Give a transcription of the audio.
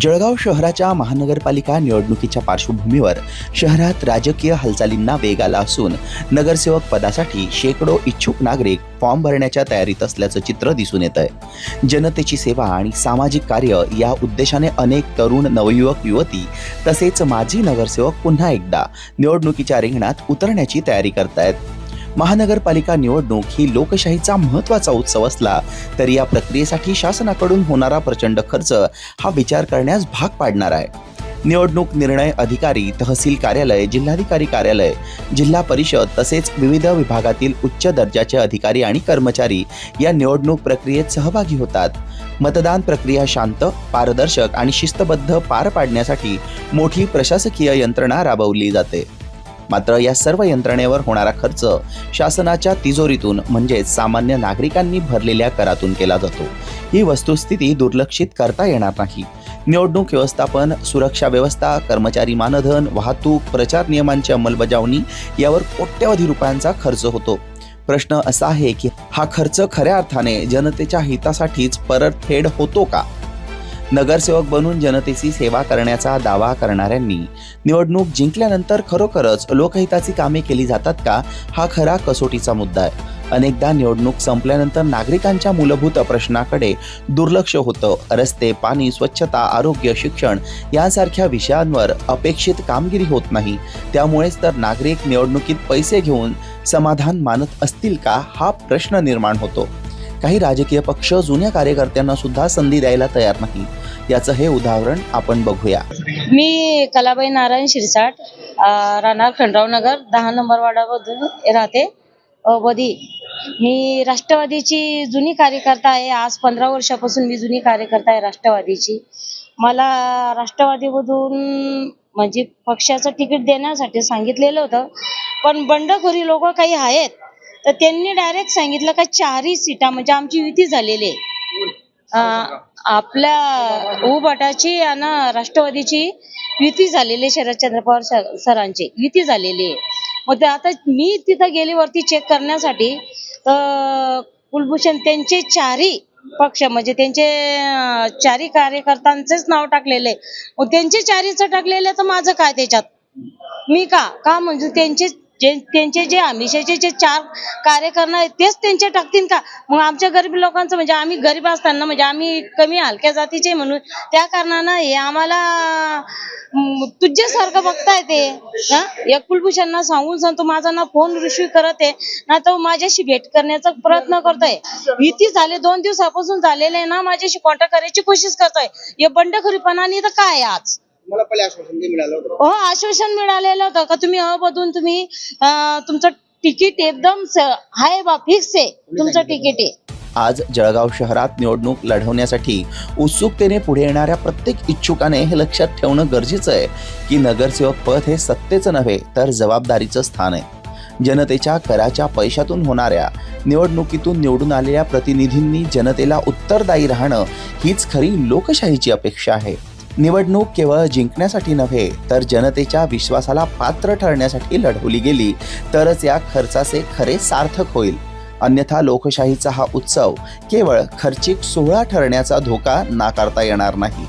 जळगाव शहराच्या महानगरपालिका निवडणुकीच्या पार्श्वभूमीवर शहरात राजकीय हालचालींना वेग आला असून नगरसेवक पदासाठी शेकडो इच्छुक नागरिक फॉर्म भरण्याच्या तयारीत असल्याचं चित्र दिसून येत आहे जनतेची सेवा आणि सामाजिक कार्य या उद्देशाने अनेक तरुण नवयुवक युवती तसेच माजी नगरसेवक पुन्हा एकदा निवडणुकीच्या रिंगणात उतरण्याची तयारी करतायत. महानगरपालिका निवडणूक ही लोकशाहीचा महत्त्वाचा उत्सव असला तरी या प्रक्रियेसाठी शासनाकडून होणारा प्रचंड खर्च हा विचार करण्यास भाग पाडणार आहे. निवडणूक निर्णय अधिकारी तहसील कार्यालय जिल्हाधिकारी कार्यालय जिल्हा परिषद तसेच विविध विभागातील उच्च दर्जाचे अधिकारी आणि कर्मचारी या निवडणूक प्रक्रियेत सहभागी होतात. मतदान प्रक्रिया शांत पारदर्शक आणि शिस्तबद्ध पार पाडण्यासाठी मोठी प्रशासकीय यंत्रणा राबवली जाते. मात्र या सर्व यंत्रणेवर होणारा खर्च शासनाच्या तिजोरीतून म्हणजेच सामान्य नागरिकांनी भरलेल्या करातून केला जातो. ही वस्तुस्थिती दुर्लक्षित करता येणार नाही. निवडणूक व्यवस्थापन सुरक्षा व्यवस्था कर्मचारी मानधन वाहतूक प्रचार नियमांची अंमलबजावणी यावर कोट्यवधी रुपयांचा खर्च होतो. प्रश्न असा आहे की हा खर्च खऱ्या अर्थाने जनतेच्या हितासाठीच परतफेड होतो का? नगरसेवक बनून जनतेची सेवा करण्याचा दावा करणाऱ्यांनी निवडणूक जिंकल्यानंतर खरोखरच लोकहिताची कामे केली जातात का? हा खरा कसोटीचा मुद्दा आहे. अनेकदा निवडणूक संपल्यानंतर नागरिकांच्या मूलभूत प्रश्नाकडे दुर्लक्ष होतं. रस्ते पाणी स्वच्छता आरोग्य शिक्षण यासारख्या विषयांवर अपेक्षित कामगिरी होत नाही. त्यामुळेच तर नागरिक निवडणुकीत पैसे घेऊन समाधान मानत असतील का? हा प्रश्न निर्माण होतो. काही राजकीय पक्ष जुन्या कार्यकर्त्यांना सुद्धा संधी द्यायला तयार नाही. याचं हे उदाहरण आपण बघूया. मी कलाबाई नारायण शिरसाट राहणार खंडराव नगर दहा नंबर वाडामधून राहते. अं, वधी. मी राष्ट्रवादीची जुनी कार्यकर्ता आहे. आज पंधरा वर्षापासून मी जुनी कार्यकर्ता आहे राष्ट्रवादीची. मला राष्ट्रवादीमधून म्हणजे पक्षाचं तिकीट देण्यासाठी सांगितलेलं होतं. पण बंडखोरी लोक काही आहेत. तर त्यांनी डायरेक्ट सांगितलं का चारही सीटा म्हणजे आमची युती झालेली आहे. आपल्या उभटाची आणि राष्ट्रवादीची युती झालेली आहे शरदचंद्र पवार सरांची युती झालेली आहे. मग ते आता मी तिथं गेली वरती चेक करण्यासाठी तर कुलभूषण त्यांचे चारही पक्ष म्हणजे त्यांचे चारी चारही कार्यकर्त्यांचेच नाव टाकलेले आहे. मग त्यांचे चारीचं टाकलेलं तर माझं काय त्याच्यात? मी का? का म्हणजे त्यांचे जे त्यांचे जे आमिषाचे जे चार कार्यकर्ते आहेत तेच त्यांचे टाकतील का? मग आमच्या गरीब लोकांचं म्हणजे आम्ही गरीब असताना म्हणजे आम्ही कमी हलक्या जातीचे म्हणून त्या कारणानं हे आम्हाला तुझ्यासारखं बघता येते हा? एक कुलभूषणना सांगून सांगतो माझा ना फोन रिसिव्ह करत आहे ना तो माझ्याशी भेट करण्याचा प्रयत्न करतोय. इथे झाले दोन दिवसापासून झालेले ना माझ्याशी कॉन्टॅक्ट करायची कोशिश करतोय. हे बंडखोरीपणाने तर काय आहे आज? मला पहिले आश्वासन ते मिळालं होतं हो आश्वासन मिळालेलं होतं का? तुम्ही अबधून तुम्ही अं, तुमचं तिकीट एकदम स- आहे बा फिक्स आहे. तुमचं तिकीट आहे. आज जळगाव शहरात निवडणूक लढवण्यासाठी उत्सुकतेने पुढे येणाऱ्या प्रत्येक इच्छुकाने हे लक्षात ठेवणं गरजेचं आहे की नगरसेवक पद हे सत्तेचं नव्हे तर जबाबदारीचं स्थान आहे. जनतेच्या कराच्या पैशातून होणाऱ्या निवडणुकीतून निवडून आलेल्या प्रतिनिधींनी जनतेला उत्तरदायी राहणं हीच खरी लोकशाहीची अपेक्षा आहे. निवडणूक केवळ जिंकण्यासाठी नव्हे तर जनतेच्या विश्वासाला पात्र ठरण्यासाठी लढवली गेली तरच या खर्चाचे खरे सार्थक होईल. अन्यथा लोकशाहीचा हा उत्सव केवळ खर्चिक सोहळा ठरण्याचा धोका नाकारता येणार नाही.